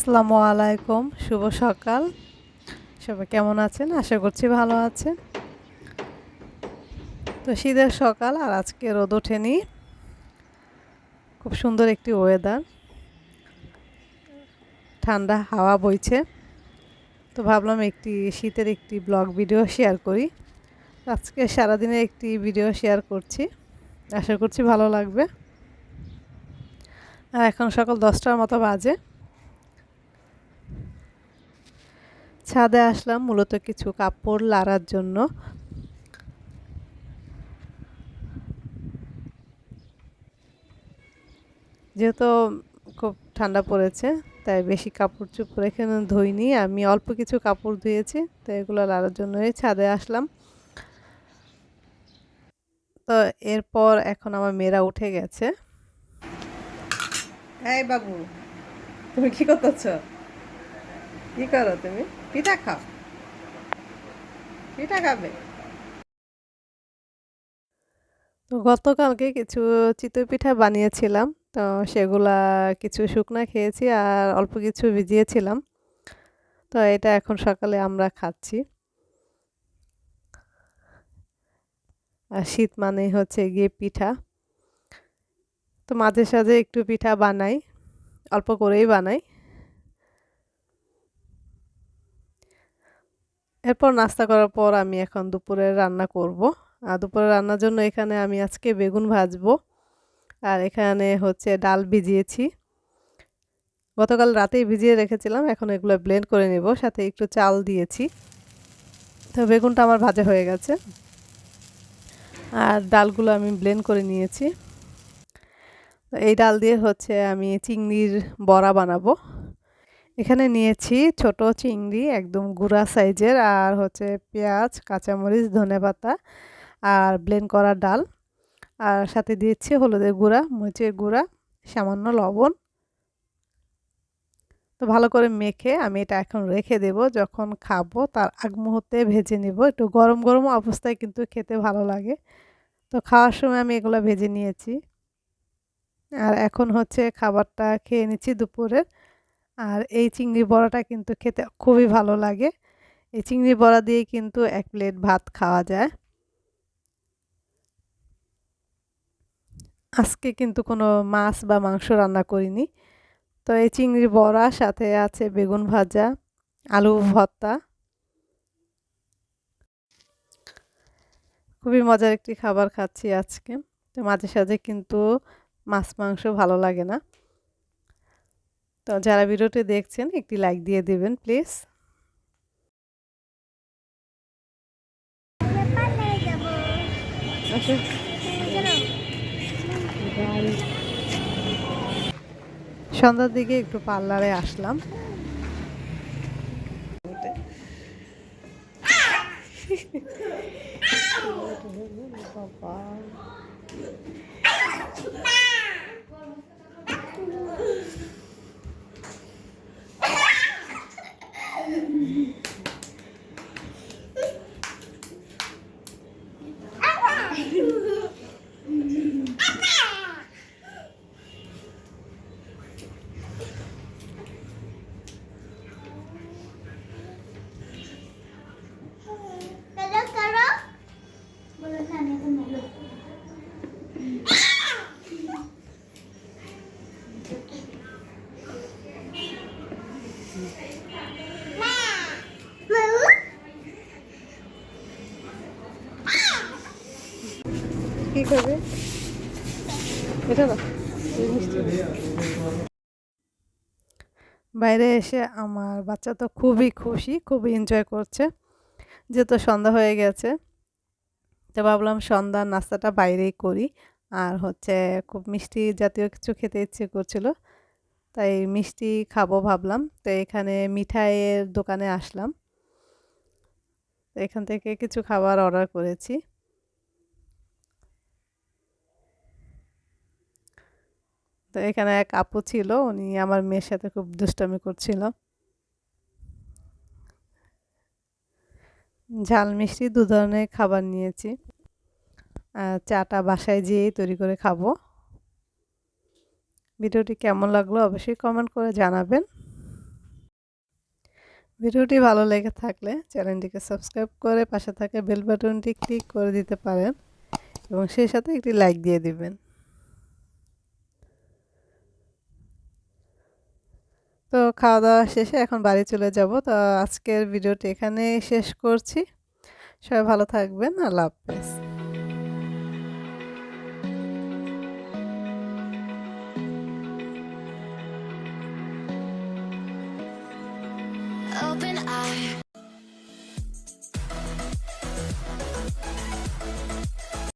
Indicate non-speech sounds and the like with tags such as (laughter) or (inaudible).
আসসালামু আলাইকুম, শুভ সকাল। সবাই কেমন আছেন? আশা করছি ভালো আছেন। তো শীতের সকাল আর আজকে রোদ ওঠেনি। খুব সুন্দর একটি ওয়েদার ঠান্ডা হাওয়া বইছে। তো ভাবলাম একটি শীতের একটি ব্লগ ভিডিও শেয়ার করি। আজকে সারাদিনের একটি ভিডিও শেয়ার করছি। আশা করছি ভালো লাগবে। আর এখন সকাল দশটার মতো বাজে। ছাদে আসলাম, মূলত কিছু কাপড় লাড়ার জন্য। যেহেতু খুব ঠান্ডা পড়েছে, তাই বেশি কাপড় চোপড় এখানে ধুইনি। আমি অল্প কিছু কাপড় ধুয়েছি তো এগুলো লাড়ার জন্যই ছাদে আসলাম। তো এরপর এখন আমার মেয়েরা উঠে গেছে। এই বাবু, তুমি কি করতেছ? কি করো তুমি? পিঠা খাও। পিঠা খাবে? তো গতকালকে কিছু চিতই পিঠা বানিয়েছিলাম, তো সেগুলা কিছু শুকনা খেয়েছি আর অল্প কিছু ভিজিয়েছিলাম। তো এটা এখন সকালে আমরা খাচ্ছি। আর শীত মানে হচ্ছে গিয়ে পিঠা। তো মাঝে সাঝে একটু পিঠা বানাই, অল্প করেই বানাই। এরপর নাস্তা করার পর আমি এখন দুপুরে রান্না করব। আর দুপুরে রান্নার জন্য এখানে আমি আজকে বেগুন ভাজবো। আর এখানে হচ্ছে ডাল ভিজিয়েছি। গতকাল রাতেই ভিজিয়ে রেখেছিলাম, এখন এগুলো ব্লেন্ড করে নেব। সাথে একটু চাল দিয়েছি। তো বেগুনটা আমার ভাজা হয়ে গেছে। আর ডালগুলো আমি ব্লেন্ড করে নিয়েছি। এই ডাল দিয়ে হচ্ছে আমি চিংড়ির বড়া বানাবো। এখানে নিয়েছি ছোট চিংড়ি একদম গুঁড়া সাইজের আর হচ্ছে পেঁয়াজ, কাঁচামরিচ, ধনে পাতা আর ব্লেন্ড করা ডাল। আর সাথে দিয়েছি হলুদের গুঁড়া, মরিচের গুঁড়া, সামান্য লবণ। তো ভালো করে মেখে আমি এটা এখন রেখে দেব। যখন খাব তার আগ মুহূর্তে ভেজে নেব। একটু গরম গরম অবস্থায় কিন্তু খেতে ভালো লাগে। তো খাওয়ার সময় আমি এগুলো ভেজে নিয়েছি। আর এখন হচ্ছে খাবারটা খেয়ে নিচ্ছি দুপুরের। আর এই চিংড়ি বড়াটা কিন্তু খেতে খুবই ভালো লাগে। এই চিংড়ি বড়া দিয়ে কিন্তু এক প্লেট ভাত খাওয়া যায়। আজকে কিন্তু কোনো মাছ বা মাংস রান্না করিনি। তো এই চিংড়ি বড়া, সাথে আছে বেগুন ভাজা, আলু ভর্তা। খুবই মজার একটি খাবার খাচ্ছি আজকে। তো মাঝে সাঝে কিন্তু মাছ মাংস ভালো লাগে না। তো যারা ভিডিওটি দেখছেন একটি লাইক দিয়ে দেবেন প্লিজ সন্ধ্যার দিকে একটু পার্লারে আসলাম। বাবা। didn't (laughs) বাইরে এসে আমার বাচ্চা তো খুবই খুশি, খুবই এনজয় করছে। যেহেতু সন্ধ্যা হয়ে গেছে, তো ভাবলাম সন্ধ্যার নাস্তাটা বাইরেই করি। আর হচ্ছে খুব মিষ্টি জাতীয় কিছু খেতে ইচ্ছে করছিল, তাই মিষ্টি খাব ভাবলাম। তো এখানে মিঠাইয়ের দোকানে আসলাম। এখান থেকে কিছু খাবার অর্ডার করেছি। তো এখানে এক আপু ছিল, উনি আমার মেয়ের সাথে খুব দুষ্টামি করছিল। ঝাল মিষ্টি দু ধরনের খাবার নিয়েছি। চাটা বাসায় যেয়েই তৈরি করে খাব। ভিডিওটি কেমন লাগল অবশ্যই কমেন্ট করে জানাবেন। ভিডিওটি ভালো লেগে থাকলে চ্যানেলটিকে সাবস্ক্রাইব করে পাশে থাকা বেল বাটনটি ক্লিক করে দিতে পারেন এবং সেই সাথে একটি লাইক দিয়ে দিবেন। তো খাওয়া দাওয়া শেষে এখন বাড়ি চলে যাব। তো আজকের ভিডিওটি এখানে শেষ করছি। সবাই ভালো থাকবেন। আল্লাহ হাফেজ। Open